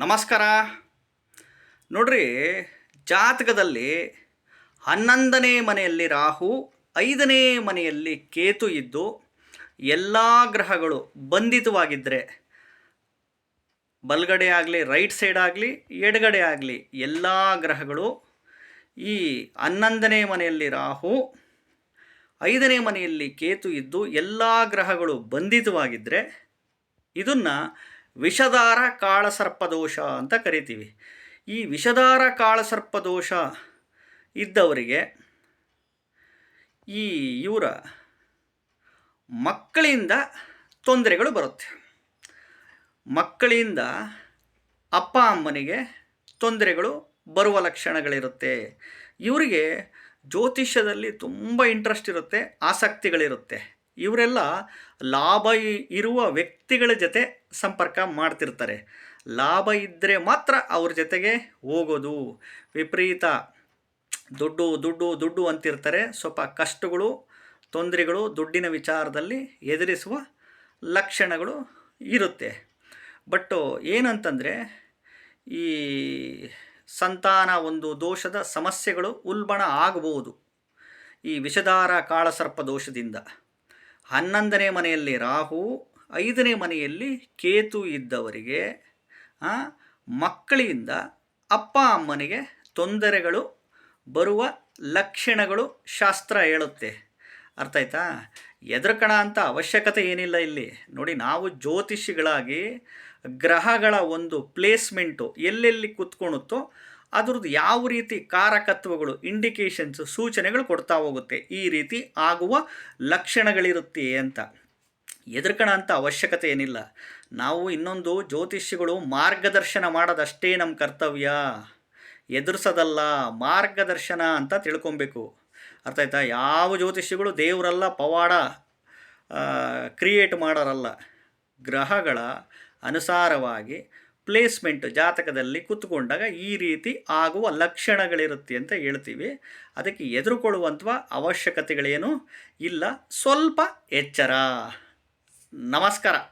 ನಮಸ್ಕಾರ. ನೋಡ್ರಿ, ಜಾತಕದಲ್ಲಿ ಹನ್ನೊಂದನೇ ಮನೆಯಲ್ಲಿ ರಾಹು, ಐದನೇ ಮನೆಯಲ್ಲಿ ಕೇತು ಇದ್ದು, ಎಲ್ಲ ಗ್ರಹಗಳು ಬಂಧಿತವಾಗಿದ್ದರೆ ಬಲ್ಗಡೆ ಆಗಲಿ, ರೈಟ್ ಸೈಡ್ ಆಗಲಿ, ಎಡಗಡೆ ಆಗಲಿ, ಎಲ್ಲ ಗ್ರಹಗಳು ಈ ಹನ್ನೊಂದನೇ ಮನೆಯಲ್ಲಿ ರಾಹು, ಐದನೇ ಮನೆಯಲ್ಲಿ ಕೇತು ಇದ್ದು, ಎಲ್ಲ ಗ್ರಹಗಳು ಬಂಧಿತವಾಗಿದ್ದರೆ ಇದನ್ನು ವಿಷಧಾರ ಕಾಳಸರ್ಪದೋಷ ಅಂತ ಕರಿತೀವಿ. ಈ ವಿಷಧಾರ ಕಾಳಸರ್ಪದೋಷ ಇದ್ದವರಿಗೆ ಈ ಇವರ ಮಕ್ಕಳಿಂದ ತೊಂದರೆಗಳು ಬರುತ್ತೆ. ಮಕ್ಕಳಿಂದ ಅಪ್ಪ ಅಮ್ಮನಿಗೆ ತೊಂದರೆಗಳು ಬರುವ ಲಕ್ಷಣಗಳಿರುತ್ತೆ. ಇವರಿಗೆ ಜ್ಯೋತಿಷ್ಯದಲ್ಲಿ ತುಂಬ ಇಂಟ್ರೆಸ್ಟ್ ಇರುತ್ತೆ, ಆಸಕ್ತಿಗಳಿರುತ್ತೆ. ಇವರೆಲ್ಲ ಲಾಭ ಇರುವ ವ್ಯಕ್ತಿಗಳ ಜೊತೆ ಸಂಪರ್ಕ ಮಾಡ್ತಿರ್ತಾರೆ. ಲಾಭ ಇದ್ದರೆ ಮಾತ್ರ ಅವ್ರ ಜೊತೆಗೆ ಹೋಗೋದು. ವಿಪರೀತ ದುಡ್ಡು ದುಡ್ಡು ದುಡ್ಡು ಅಂತಿರ್ತಾರೆ. ಸ್ವಲ್ಪ ಕಷ್ಟಗಳು, ತೊಂದರೆಗಳು ದುಡ್ಡಿನ ವಿಚಾರದಲ್ಲಿ ಎದುರಿಸುವ ಲಕ್ಷಣಗಳು ಇರುತ್ತೆ. ಬಟ್ಟು ಏನಂತಂದರೆ ಈ ಸಂತಾನ ಒಂದು ದೋಷದ ಸಮಸ್ಯೆಗಳು ಉಲ್ಬಣ ಆಗಬಹುದು ಈ ವಿಷಧಾರ, ಕಾಳಸರ್ಪ ದೋಷದಿಂದ. ಹನ್ನೊಂದನೇ ಮನೆಯಲ್ಲಿ ರಾಹು, ಐದನೇ ಮನೆಯಲ್ಲಿ ಕೇತು ಇದ್ದವರಿಗೆ ಮಕ್ಕಳಿಂದ ಅಪ್ಪ ಅಮ್ಮನಿಗೆ ತೊಂದರೆಗಳು ಬರುವ ಲಕ್ಷಣಗಳು ಶಾಸ್ತ್ರ ಹೇಳುತ್ತೆ. ಅರ್ಥ ಆಯ್ತಾ? ಎದುರ್ಕಣ ಅಂತ ಅವಶ್ಯಕತೆ ಏನಿಲ್ಲ ಇಲ್ಲಿ. ನೋಡಿ, ನಾವು ಜ್ಯೋತಿಷಿಗಳಾಗಿ ಗ್ರಹಗಳ ಒಂದು ಪ್ಲೇಸ್ಮೆಂಟು ಎಲ್ಲೆಲ್ಲಿ ಕುತ್ಕೊಳುತ್ತೋ ಅದ್ರದ್ದು ಯಾವ ರೀತಿ ಕಾರಕತ್ವಗಳು ಇಂಡಿಕೇಶನ್ಸ್ ಸೂಚನೆಗಳು ಕೊಡ್ತಾ ಹೋಗುತ್ತೆ, ಈ ರೀತಿ ಆಗುವ ಲಕ್ಷಣಗಳಿರುತ್ತೆ ಅಂತ. ಎದುರ್ಕಣ ಅಂತ ಅವಶ್ಯಕತೆ ಏನಿಲ್ಲ. ನಾವು ಇನ್ನೊಂದು ಜ್ಯೋತಿಷಿಗಳು ಮಾರ್ಗದರ್ಶನ ಮಾಡೋದಷ್ಟೇ ನಮ್ಮ ಕರ್ತವ್ಯ. ಎದುರಿಸೋದಲ್ಲ, ಮಾರ್ಗದರ್ಶನ ಅಂತ ತಿಳ್ಕೊಬೇಕು. ಅರ್ಥ ಆಯ್ತಾ? ಯಾವ ಜ್ಯೋತಿಷಿಗಳು ದೇವರಲ್ಲ, ಪವಾಡ ಕ್ರಿಯೇಟ್ ಮಾಡೋರಲ್ಲ. ಗ್ರಹಗಳ ಅನುಸಾರವಾಗಿ ಪ್ಲೇಸ್ಮೆಂಟ್ ಜಾತಕದಲ್ಲಿ ಕೂತ್ಕೊಂಡಾಗ ಈ ರೀತಿ ಆಗುವ ಲಕ್ಷಣಗಳಿರುತ್ತೆ ಅಂತ ಹೇಳ್ತೀವಿ. ಅದಕ್ಕೆ ಎದುರುಕೊಳ್ಳುವಂಥ ಅವಶ್ಯಕತೆಗಳೇನು? ಇಲ್ಲ, ಸ್ವಲ್ಪ ಎಚ್ಚರ. ನಮಸ್ಕಾರ.